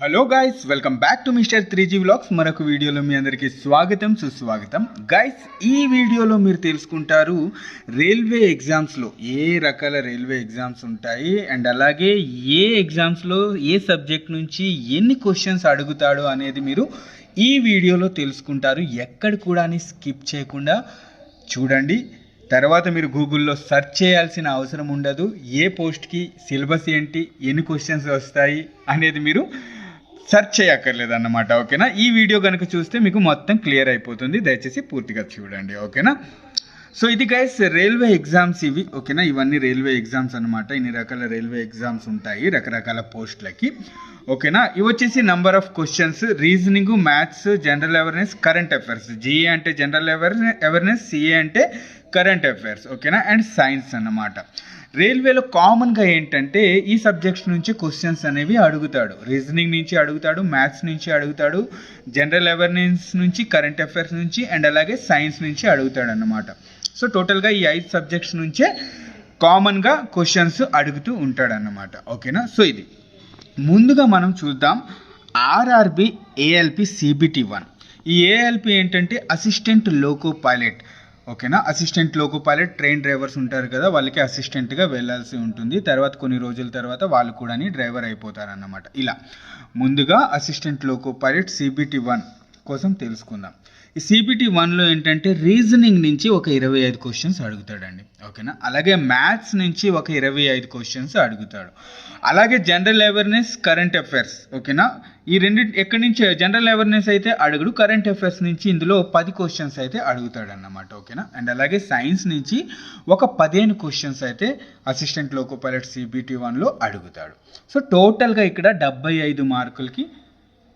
Hello guys welcome back to mister three G vlogs మరొక వీడియోలో మీ అందరికీ స్వాగతం సుస్వాగతం. గైస్ ఈ వీడియోలో మీరు తెలుసుకుంటారు రైల్వే ఎగ్జామ్స్లో ఏ రకాల రైల్వే ఎగ్జామ్స్ ఉంటాయి అండ్ అలాగే ఏ ఎగ్జామ్స్లో ఏ సబ్జెక్ట్ నుంచి ఎన్ని క్వశ్చన్స్ అడుగుతాడు అనేది మీరు ఈ వీడియోలో తెలుసుకుంటారు. ఎక్కడ కూడా స్కిప్ చేయకుండా చూడండి. తర్వాత మీరు గూగుల్లో సెర్చ్ చేయాల్సిన అవసరం ఉండదు. ఏ పోస్ట్కి సిలబస్ ఏంటి ఎన్ని క్వశ్చన్స్ వస్తాయి అనేది మీరు సెర్చ్ చేయక్కర్లేదు అన్నమాట ఓకేనా? ఈ వీడియో కనుక చూస్తే మీకు మొత్తం క్లియర్ అయిపోతుంది. దయచేసి పూర్తిగా చూడండి ఓకేనా? సో ఇది గైస్ రైల్వే ఎగ్జామ్స్ ఇవి ఓకేనా? ఇవన్నీ రైల్వే ఎగ్జామ్స్ అన్నమాట. ఇన్ని రకాల రైల్వే ఎగ్జామ్స్ ఉంటాయి రకరకాల పోస్టులకి ఓకేనా? ఇవి వచ్చేసి number of questions reasoning maths general awareness current affairs GA అంటే జనరల్ అవేర్నెస్ అవేర్నెస్ సిఏ అంటే కరెంట్ అఫైర్స్ ఓకేనా? అండ్ సైన్స్ అన్నమాట. రైల్వేలో కామన్గా ఏంటంటే ఈ సబ్జెక్ట్స్ నుంచి క్వశ్చన్స్ అనేవి అడుగుతాడు. రీజనింగ్ నుంచి అడుగుతాడు మ్యాథ్స్ నుంచి అడుగుతాడు జనరల్ అవేర్నెస్ నుంచి కరెంట్ అఫైర్స్ నుంచి అండ్ అలాగే సైన్స్ నుంచి అడుగుతాడు అన్నమాట సో టోటల్గా ఈ ఐదు సబ్జెక్ట్స్ నుంచే కామన్గా క్వశ్చన్స్ అడుగుతూ ఉంటాడన్నమాట. ఓకేనా సో ఇది. ముందుగా మనం చూద్దాం ఆర్ఆర్బి ఏఎల్పి సిబిటి వన్ ఈ ఏఎల్పి ఏంటంటే అసిస్టెంట్ లోకో పైలట్ ఓకేనా? Assistant loco pilot train drivers ఉంటారు కదా వాళ్ళకి అసిస్టెంట్గా వెళ్ళాల్సి ఉంటుంది. తర్వాత కొన్ని రోజుల తర్వాత వాళ్ళు కూడా డ్రైవర్ అయిపోతారన్నమాట. ఇలా ముందుగా assistant loco pilot CBT one కోసం తెలుసుకుందాం. ఈ సిబిటి వన్లో ఏంటంటే రీజనింగ్ నుంచి ఒక ఇరవై ఐదు క్వశ్చన్స్ అడుగుతాడండి. ఓకేనా? అలాగే మ్యాథ్స్ నుంచి ఒక ఇరవై ఐదు క్వశ్చన్స్ అడుగుతాడు. అలాగే జనరల్ అవేర్నెస్ కరెంట్ అఫైర్స్ ఓకేనా? ఈ రెండు ఎక్కడి నుంచి జనరల్ అవేర్నెస్ అయితే అడుగుడు కరెంట్ అఫైర్స్ నుంచి ఇందులో పది క్వశ్చన్స్ అయితే అడుగుతాడు అన్నమాట ఓకేనా? అండ్ అలాగే సైన్స్ నుంచి ఒక పదిహేను క్వశ్చన్స్ అయితే అసిస్టెంట్ లోకో పైలట్ సిబిటి వన్లో అడుగుతాడు. సో టోటల్గా ఇక్కడ డెబ్బై ఐదు మార్కులకి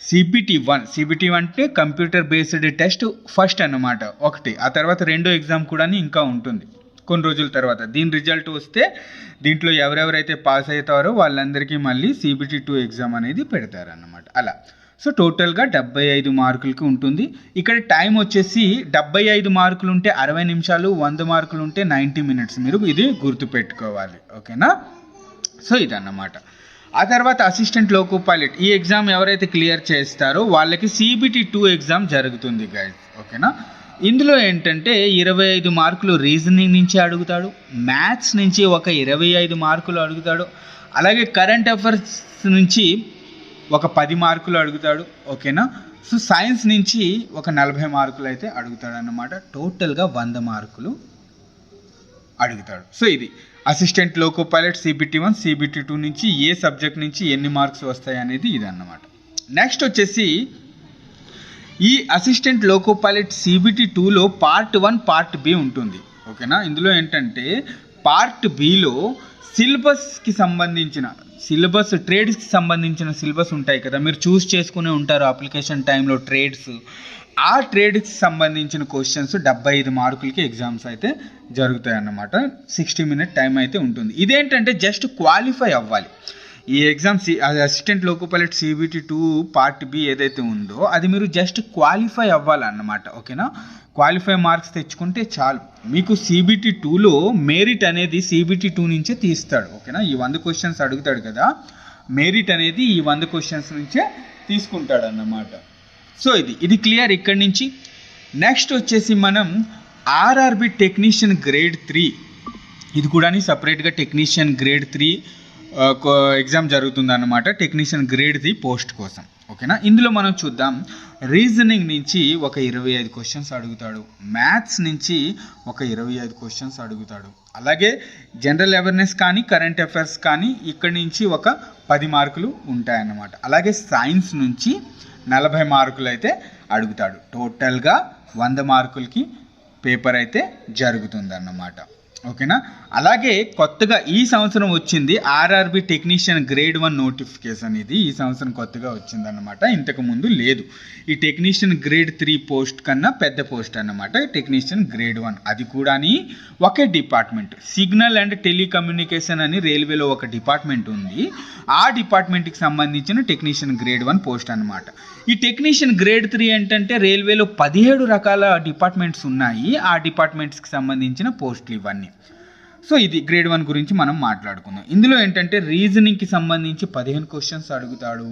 సిబిటి వన్ సిబిటి అంటే కంప్యూటర్ బేస్డ్ టెస్ట్ ఫస్ట్ అన్నమాట ఒకటి. ఆ తర్వాత రెండో ఎగ్జామ్ కూడా ఇంకా ఉంటుంది. కొన్ని రోజుల తర్వాత. దీని రిజల్ట్ వస్తే దీంట్లో ఎవరెవరైతే పాస్ అవుతారో వాళ్ళందరికీ మళ్ళీ సిబిటి టూ ఎగ్జామ్ అనేది పెడతారన్నమాట. అలా. సో టోటల్గా డెబ్బై ఐదు మార్కులకి ఉంటుంది. ఇక్కడ టైం వచ్చేసి డెబ్బై ఐదు మార్కులు ఉంటే అరవై నిమిషాలు వంద మార్కులు ఉంటే నైంటీ మినిట్స్. మీరు ఇది గుర్తుపెట్టుకోవాలి. ఓకేనా? సో ఇదన్నమాట. ఆ తర్వాత అసిస్టెంట్ లోకో పైలట్ ఈ ఎగ్జామ్ ఎవరైతే క్లియర్ చేస్తారో వాళ్ళకి సిబిటి టూ ఎగ్జామ్ జరుగుతుంది గైడ్ ఓకేనా ఇందులో ఏంటంటే ఇరవై ఐదు మార్కులు రీజనింగ్ నుంచి అడుగుతాడు మ్యాథ్స్ నుంచి ఒక ఇరవై ఐదు మార్కులు అడుగుతాడు అలాగే కరెంట్ అఫైర్స్ నుంచి ఒక పది మార్కులు అడుగుతాడు ఓకేనా సో సైన్స్ నుంచి ఒక నలభై మార్కులు అయితే అడుగుతాడు అన్నమాట టోటల్గా వంద మార్కులు అడుగుతాడు. సో ఇది assistant loco pilot CBT one CBT two నుంచి ఏ సబ్జెక్ట్ నుంచి ఎన్ని మార్క్స్ వస్తాయి అనేది ఇది అన్నమాట నెక్స్ట్ వచ్చేసి ఈ అసిస్టెంట్ లోకో పైలట్ సిబిటి టూలో పార్ట్ వన్ పార్ట్ బి ఉంటుంది. ఓకేనా ఇందులో ఏంటంటే పార్ట్ బిలో సిలబస్కి సంబంధించిన సిలబస్ ట్రేడ్స్కి సంబంధించిన సిలబస్ ఉంటాయి కదా. మీరు చూస్ చేసుకునే ఉంటారు అప్లికేషన్ టైంలో ట్రేడ్స్ ఆ ట్రేడ్కి సంబంధించిన క్వశ్చన్స్ డెబ్బై ఐదు మార్కులకి ఎగ్జామ్స్ అయితే జరుగుతాయి అన్నమాట సిక్స్టీ మినిట్ టైం అయితే ఉంటుంది. ఇదేంటంటే జస్ట్ క్వాలిఫై అవ్వాలి. ఈ exam C assistant loco pilot CBT two part B ఏదైతే ఉందో అది మీరు జస్ట్ క్వాలిఫై అవ్వాలన్నమాట. ఓకేనా క్వాలిఫై మార్క్స్ తెచ్చుకుంటే చాలు. మీకు సిబిటి టూలో మెరిట్ అనేది సిబిటి టూ నుంచే తీస్తాడు. ఓకేనా ఈ వంద క్వశ్చన్స్ అడుగుతాడు కదా? మెరిట్ అనేది ఈ వంద క్వశ్చన్స్ నుంచే తీసుకుంటాడు అన్నమాట సో ఇది ఇది క్లియర్ ఇక్కడి నుంచి. నెక్స్ట్ వచ్చేసి మనం ఆర్ఆర్బి టెక్నీషియన్ గ్రేడ్ త్రీ ఇది కూడా సపరేట్గా టెక్నీషియన్ గ్రేడ్ త్రీ ఎగ్జామ్ జరుగుతుందన్నమాట. టెక్నీషియన్ గ్రేడ్ త్రీ పోస్ట్ కోసం. ఓకేనా ఇందులో మనం చూద్దాం. రీజనింగ్ నుంచి ఒక ఇరవై ఐదు క్వశ్చన్స్ అడుగుతాడు. మ్యాథ్స్ నుంచి ఒక ఇరవై ఐదు క్వశ్చన్స్ అడుగుతాడు. అలాగే జనరల్ అవేర్నెస్ కానీ కరెంట్ అఫైర్స్ కానీ ఇక్కడి నుంచి ఒక పది మార్కులు ఉంటాయన్నమాట. అలాగే సైన్స్ నుంచి నలభై మార్కులు అయితే అడుగుతాడు టోటల్గా వంద మార్కులకి పేపర్ అయితే జరుగుతుంది అన్నమాట ఓకేనా? అలాగే కొత్తగా ఈ సంవత్సరం వచ్చింది RRB technician grade one notification ఇది. ఈ సంవత్సరం కొత్తగా వచ్చిందన్నమాట. ఇంతకు ముందు లేదు. ఈ టెక్నీషియన్ గ్రేడ్ త్రీ పోస్ట్ కన్నా పెద్ద పోస్ట్ అన్నమాట. Technician grade one. అది కూడా ఒకే డిపార్ట్మెంట్. సిగ్నల్ అండ్ టెలికమ్యూనికేషన్ అని రైల్వేలో ఒక డిపార్ట్మెంట్ ఉంది. ఆ డిపార్ట్మెంట్కి సంబంధించిన టెక్నీషియన్ గ్రేడ్ వన్ పోస్ట్ అనమాట ఈ టెక్నీషియన్ గ్రేడ్ త్రీ ఏంటంటే రైల్వేలో పదిహేడు రకాల డిపార్ట్మెంట్స్ ఉన్నాయి. ఆ డిపార్ట్మెంట్స్కి సంబంధించిన పోస్టులు ఇవన్నీ. సో ఇది గ్రేడ్ వన్ గురించి మనం మాట్లాడుకుందాం. ఇందులో ఏంటంటే రీజనింగ్కి సంబంధించి పదిహేను క్వశ్చన్స్ అడుగుతాడు.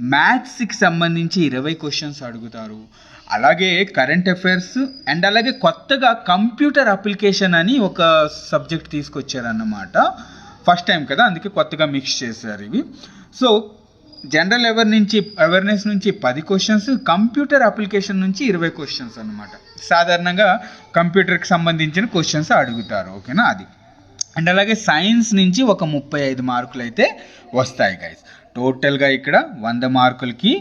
మ్యాథ్స్కి సంబంధించి ఇరవై క్వశ్చన్స్ అడుగుతారు. అలాగే కరెంట్ అఫైర్స్ అండ్ అలాగే కొత్తగా కంప్యూటర్ అప్లికేషన్ అని ఒక సబ్జెక్ట్ తీసుకొచ్చారన్నమాట. ఫస్ట్ టైం కదా అందుకే కొత్తగా మిక్స్ చేశారు ఇవి. సో జనరల్ ఎవర్ నుంచి అవేర్నెస్ నుంచి పది క్వశ్చన్స్ కంప్యూటర్ అప్లికేషన్ నుంచి ఇరవై క్వశ్చన్స్ అనమాట సాధారణంగా కంప్యూటర్కి సంబంధించిన క్వశ్చన్స్ అడుగుతారు ఓకేనా? అది. అండ్ అలాగే సైన్స్ నుంచి ఒక ముప్పై ఐదు మార్కులు అయితే వస్తాయి గైస్ టోటల్గా ఇక్కడ వంద మార్కులకి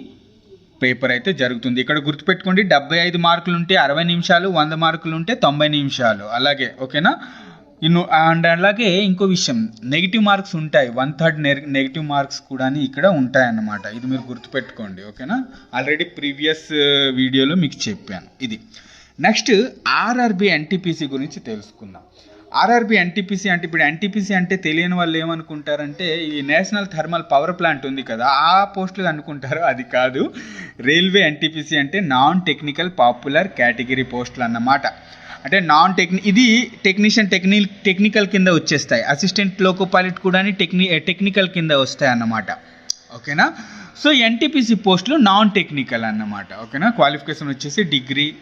పేపర్ అయితే జరుగుతుంది. ఇక్కడ గుర్తుపెట్టుకోండి డెబ్బై ఐదు మార్కులు ఉంటే అరవై నిమిషాలు వంద మార్కులు ఉంటే తొంభై నిమిషాలు. అలాగే ఓకేనా? ఇన్ను అండ్ అలాగే ఇంకో విషయం నెగిటివ్ మార్క్స్ ఉంటాయి. వన్ థర్డ్ నెగిటివ్ మార్క్స్ కూడా ఇక్కడ ఉంటాయన్నమాట. ఇది మీరు గుర్తుపెట్టుకోండి ఓకేనా? ఆల్రెడీ ప్రీవియస్ వీడియోలో మీకు చెప్పాను. ఇది. నెక్స్ట్ ఆర్ఆర్బి ఎన్టీపీసీ గురించి తెలుసుకుందాం. ఆర్ఆర్బి ఎన్టీపీసీ అంటే ఇప్పుడు ఎన్టీపీసీ అంటే తెలియని వాళ్ళు ఏమనుకుంటారంటే ఈ నేషనల్ థర్మల్ పవర్ ప్లాంట్ ఉంది కదా ఆ పోస్టులు అనుకుంటారు అది కాదు. రైల్వే ఎన్టీపీసీ అంటే నాన్ టెక్నికల్ పాపులర్ కేటగిరీ పోస్టులు అన్నమాట. అంటే నాన్ టెక్ని ఇది టెక్నీషియన్ టెక్ని టెక్నికల్ కింద వచ్చేస్తాయి. అసిస్టెంట్ లోకో పైలట్ కూడా టెక్ని టెక్నికల్ కింద వస్తాయి అన్నమాట. ఓకేనా? సో ఎన్టీపీసీ పోస్టులు నాన్ టెక్నికల్ అన్నమాట. ఓకేనా? క్వాలిఫికేషన్ వచ్చేసి డిగ్రీ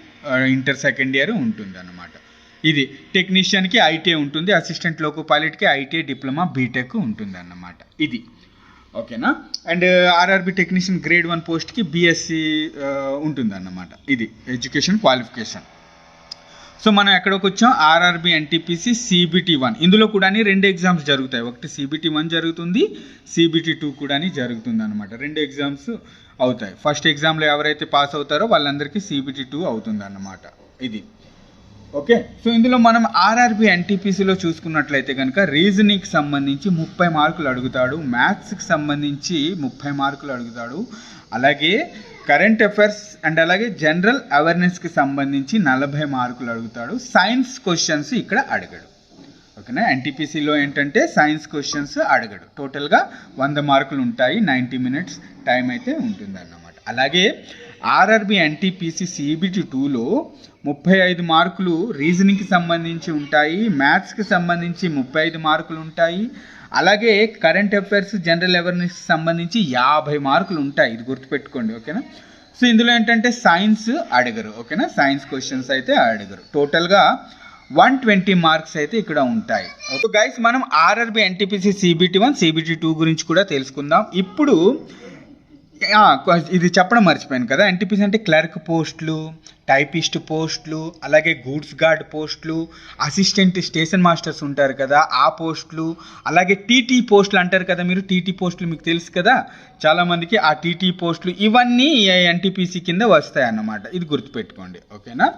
ఇంటర్ సెకండ్ ఇయర్ ఉంటుంది అన్నమాట ఇది టెక్నీషియన్కి ఐటీఐ ఉంటుంది అసిస్టెంట్ లోకో పైలట్కి ఐటీఐ డిప్లొమా బీటెక్ ఉంటుంది అన్నమాట ఇది. ఓకేనా? And RRB technician grade one పోస్ట్కి బీఎస్సీ ఉంటుంది అన్నమాట ఇది ఎడ్యుకేషన్ క్వాలిఫికేషన్ సో మనం ఎక్కడికి వచ్చాం? ఆర్ఆర్బి ఎన్టీపీసీ సిబిటి వన్ ఇందులో కూడా రెండు ఎగ్జామ్స్ జరుగుతాయి. ఒకటి సిబిటి వన్ జరుగుతుంది సిబిటి టూ కూడా జరుగుతుంది అనమాట రెండు ఎగ్జామ్స్ అవుతాయి. ఫస్ట్ ఎగ్జామ్లో ఎవరైతే పాస్ అవుతారో వాళ్ళందరికీ సిబిటి టూ అవుతుంది అన్నమాట ఇది. ఓకే? సో ఇందులో మనం ఆర్ఆర్బి ఎన్టీపీసీలో చూసుకున్నట్లయితే కనుక రీజనింగ్కి సంబంధించి ముప్పై మార్కులు అడుగుతాడు మ్యాథ్స్కి సంబంధించి ముప్పై మార్కులు అడుగుతాడు అలాగే కరెంట్ అఫైర్స్ అండ్ అలాగే జనరల్ అవేర్నెస్కి సంబంధించి నలభై మార్కులు అడుగుతాడు సైన్స్ క్వశ్చన్స్ ఇక్కడ అడగడు. ఓకేనా? ఎన్టీపీసీలో ఏంటంటే సైన్స్ క్వశ్చన్స్ అడగడు. టోటల్గా వంద మార్కులు ఉంటాయి నైంటీ మినిట్స్ టైం అయితే ఉంటుంది అన్నమాట అలాగే ఆర్ఆర్బి ఎన్టీపీసీ సిబిటి టూలో ముప్పై ఐదు మార్కులు రీజనింగ్కి సంబంధించి ఉంటాయి మ్యాథ్స్కి సంబంధించి ముప్పై ఐదు మార్కులు ఉంటాయి అలాగే కరెంట్ అఫైర్స్ జనరల్ అవేర్నెస్కి సంబంధించి యాభై మార్కులు ఉంటాయి. ఇది గుర్తుపెట్టుకోండి ఓకేనా? సో ఇందులో ఏంటంటే సైన్స్ అడగరు ఓకేనా? సైన్స్ క్వశ్చన్స్ అయితే అడగరు. టోటల్గా వన్ ట్వంటీ మార్క్స్ అయితే ఇక్కడ ఉంటాయి. ఓకే గైస్ మనం RRB NTPC CBT one CBT two గురించి కూడా తెలుసుకుందాం. ఇప్పుడు ఇది చెప్పడం మర్చిపోయాను కదా. ఎన్టీపీసీ అంటే క్లర్క్ పోస్టులు టైపిస్ట్ పోస్టులు అలాగే గూడ్స్ గార్డ్ పోస్టులు అసిస్టెంట్ స్టేషన్ మాస్టర్స్ ఉంటారు కదా ఆ పోస్టులు అలాగే టీటీ పోస్టులు అంటారు కదా మీరు టీటీ పోస్టులు మీకు తెలుసు కదా. చాలామందికి ఆ టీటీ పోస్టులు ఇవన్నీ ఎన్టీపీసీ కింద వస్తాయి అన్నమాట ఇది గుర్తుపెట్టుకోండి ఓకేనా?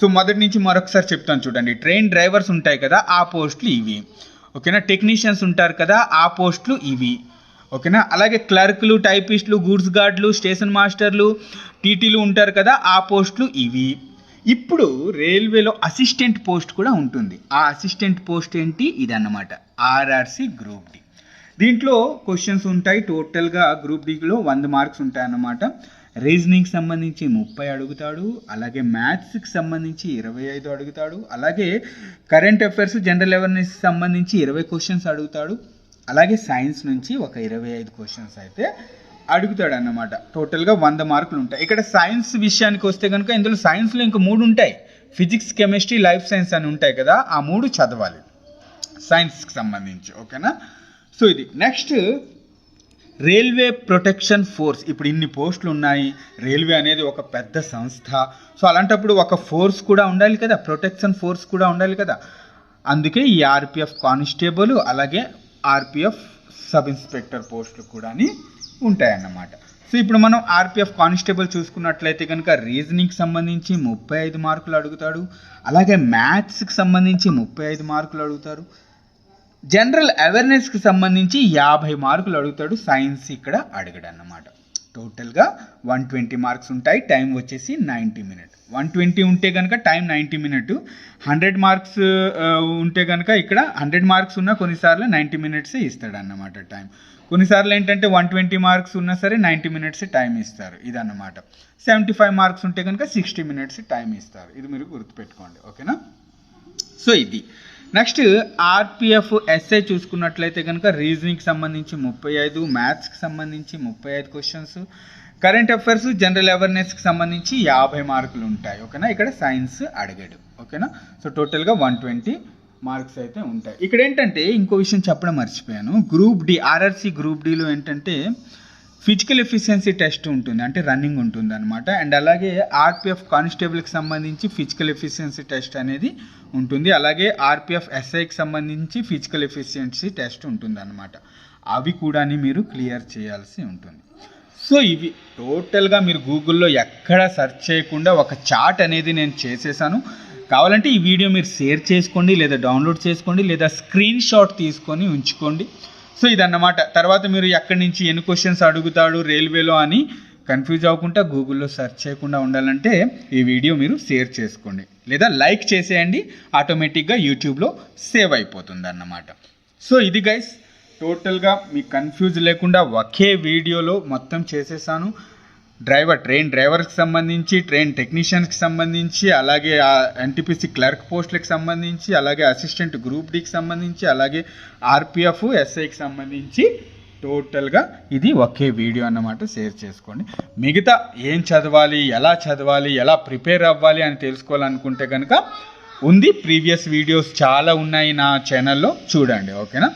సో మొదటి నుంచి మరొకసారి చెప్తాను చూడండి. ట్రైన్ డ్రైవర్స్ ఉంటాయి కదా ఆ పోస్టులు ఇవి. ఓకేనా? టెక్నీషియన్స్ ఉంటారు కదా ఆ పోస్టులు ఇవి. ఓకేనా? అలాగే క్లర్క్లు టైపిస్టులు గూడ్స్ గార్డ్లు స్టేషన్ మాస్టర్లు టీటీలు ఉంటారు కదా ఆ పోస్టులు ఇవి. ఇప్పుడు రైల్వేలో అసిస్టెంట్ పోస్ట్ కూడా ఉంటుంది. ఆ అసిస్టెంట్ పోస్ట్ ఏంటి? ఇదన్నమాట. RRC group D. దీంట్లో క్వశ్చన్స్ ఉంటాయి. టోటల్గా గ్రూప్ డిలో వంద మార్క్స్ ఉంటాయి అన్నమాట రీజనింగ్కి సంబంధించి ముప్పై అడుగుతాడు. అలాగే మ్యాథ్స్కి సంబంధించి ఇరవై ఐదు అడుగుతాడు. అలాగే కరెంట్ అఫైర్స్ జనరల్ అవేర్నెస్ సంబంధించి ఇరవై క్వశ్చన్స్ అడుగుతాడు. అలాగే సైన్స్ నుంచి ఒక ఇరవై ఐదు క్వశ్చన్స్ అయితే అడుగుతాడు అన్నమాట టోటల్గా వంద మార్కులు ఉంటాయి. ఇక్కడ సైన్స్ విషయానికి వస్తే కనుక ఇందులో సైన్స్లో ఇంకా మూడు ఉంటాయి. ఫిజిక్స్ కెమిస్ట్రీ లైఫ్ సైన్స్ అని ఉంటాయి కదా ఆ మూడు చదవాలి. సైన్స్కి సంబంధించి ఓకేనా? సో ఇది. నెక్స్ట్ రైల్వే ప్రొటెక్షన్ ఫోర్స్ ఇప్పుడు ఇన్ని పోస్టులు ఉన్నాయి. రైల్వే అనేది ఒక పెద్ద సంస్థ. సో అలాంటప్పుడు ఒక ఫోర్స్ కూడా ఉండాలి కదా. ప్రొటెక్షన్ ఫోర్స్ కూడా ఉండాలి కదా. అందుకే ఈ ఆర్పిఎఫ్ కానిస్టేబుల్ అలాగే ఆర్పిఎఫ్ సబ్ ఇన్స్పెక్టర్ పోస్టులు కూడా ఉంటాయన్నమాట. సో ఇప్పుడు మనం ఆర్పిఎఫ్ కానిస్టేబుల్ చూసుకున్నట్లయితే కనుక రీజనింగ్కి సంబంధించి ముప్పై ఐదు మార్కులు అడుగుతాడు. అలాగే మ్యాథ్స్కి సంబంధించి ముప్పై ఐదు మార్కులు అడుగుతారు జనరల్ అవేర్నెస్కి సంబంధించి యాభై మార్కులు అడుగుతాడు. సైన్స్ ఇక్కడ అడగడు అన్నమాట టోటల్గా వన్ ట్వంటీ మార్క్స్ ఉంటాయి. టైం వచ్చేసి నైంటీ మినిట్ వన్ ట్వంటీ ఉంటే కనుక time ninety minute hundred marks ఉంటే కనుక ఇక్కడ హండ్రెడ్ మార్క్స్ ఉన్నా కొన్నిసార్లు నైంటీ మినిట్సే ఇస్తాడు అన్నమాట టైం. కొన్నిసార్లు ఏంటంటే వన్ ట్వంటీ మార్క్స్ ఉన్నా సరే నైంటీ మినిట్స్ టైం ఇస్తారు. ఇదన్నమాట. సెవెంటీ ఫైవ్ మార్క్స్ ఉంటే కనుక సిక్స్టీ మినిట్స్ టైం ఇస్తారు. ఇది మీరు గుర్తుపెట్టుకోండి. ఓకేనా? సో ఇది. నెక్స్ట్ ఆర్పిఎఫ్ ఎస్ఐ చూసుకున్నట్లయితే కనుక రీజనింగ్కి సంబంధించి ముప్పై ఐదు మ్యాథ్స్కి సంబంధించి ముప్పై ఐదు క్వశ్చన్స్ కరెంట్ అఫైర్స్ జనరల్ అవేర్నెస్కి సంబంధించి యాభై మార్కులు ఉంటాయి. ఓకేనా? ఇక్కడ సైన్స్ అడిగాడు. ఓకేనా? సో టోటల్గా వన్ ట్వంటీ మార్క్స్ అయితే ఉంటాయి. ఇక్కడ ఏంటంటే ఇంకో విషయం చెప్పడం మర్చిపోయాను. గ్రూప్ డి ఆర్ఆర్సీ గ్రూప్ డిలో ఏంటంటే ఫిజికల్ ఎఫిషియన్సీ టెస్ట్ ఉంటుంది అంటే రన్నింగ్ ఉంటుంది అనమాట అండ్ అలాగే ఆర్పిఎఫ్ కానిస్టేబుల్కి సంబంధించి ఫిజికల్ ఎఫిషియన్సీ టెస్ట్ అనేది ఉంటుంది. అలాగే ఆర్పిఎఫ్ ఎస్ఐకి సంబంధించి ఫిజికల్ ఎఫిషియన్సీ టెస్ట్ ఉంటుంది అనమాట అవి కూడా మీరు క్లియర్ చేయాల్సి ఉంటుంది. సో ఇవి టోటల్గా మీరు గూగుల్లో ఎక్కడ సెర్చ్ చేయకుండా ఒక చాట్ అనేది నేను చేసేసాను. కావాలంటే ఈ వీడియో మీరు షేర్ చేసుకోండి లేదా డౌన్లోడ్ చేసుకోండి లేదా స్క్రీన్ షాట్ తీసుకొని ఉంచుకోండి. సో ఇదన్నమాట. తర్వాత మీరు ఎక్కడి నుంచి ఎన్ని క్వశ్చన్స్ అడుగుతాడు రైల్వేలో అని కన్ఫ్యూజ్ అవ్వకుండా గూగుల్లో సెర్చ్ చేయకుండా ఉండాలంటే ఈ వీడియో మీరు షేర్ చేసుకోండి. లేదా లైక్ చేసేయండి ఆటోమేటిక్గా యూట్యూబ్లో సేవ్ అయిపోతుంది అన్నమాట సో ఇది గైస్ టోటల్గా మీకు కన్ఫ్యూజ్ లేకుండా ఒకే వీడియోలో మొత్తం చేసేసాను. డ్రైవర్ ట్రైన్ డ్రైవర్కి సంబంధించి ట్రైన్ టెక్నీషియన్స్కి సంబంధించి అలాగే ఎన్టీపీసీ క్లర్క్ పోస్టులకు సంబంధించి అలాగే అసిస్టెంట్ గ్రూప్ డికి సంబంధించి అలాగే ఆర్పిఎఫ్ ఎస్ఐకి సంబంధించి టోటల్గా ఇది ఒకే వీడియో అన్నమాట. షేర్ చేసుకోండి. మిగతా ఏం చదవాలి ఎలా చదవాలి ఎలా ప్రిపేర్ అవ్వాలి అని తెలుసుకోవాలనుకుంటే కనుక ఉంది ప్రీవియస్ వీడియోస్ చాలా ఉన్నాయి నా ఛానల్లో. చూడండి ఓకేనా?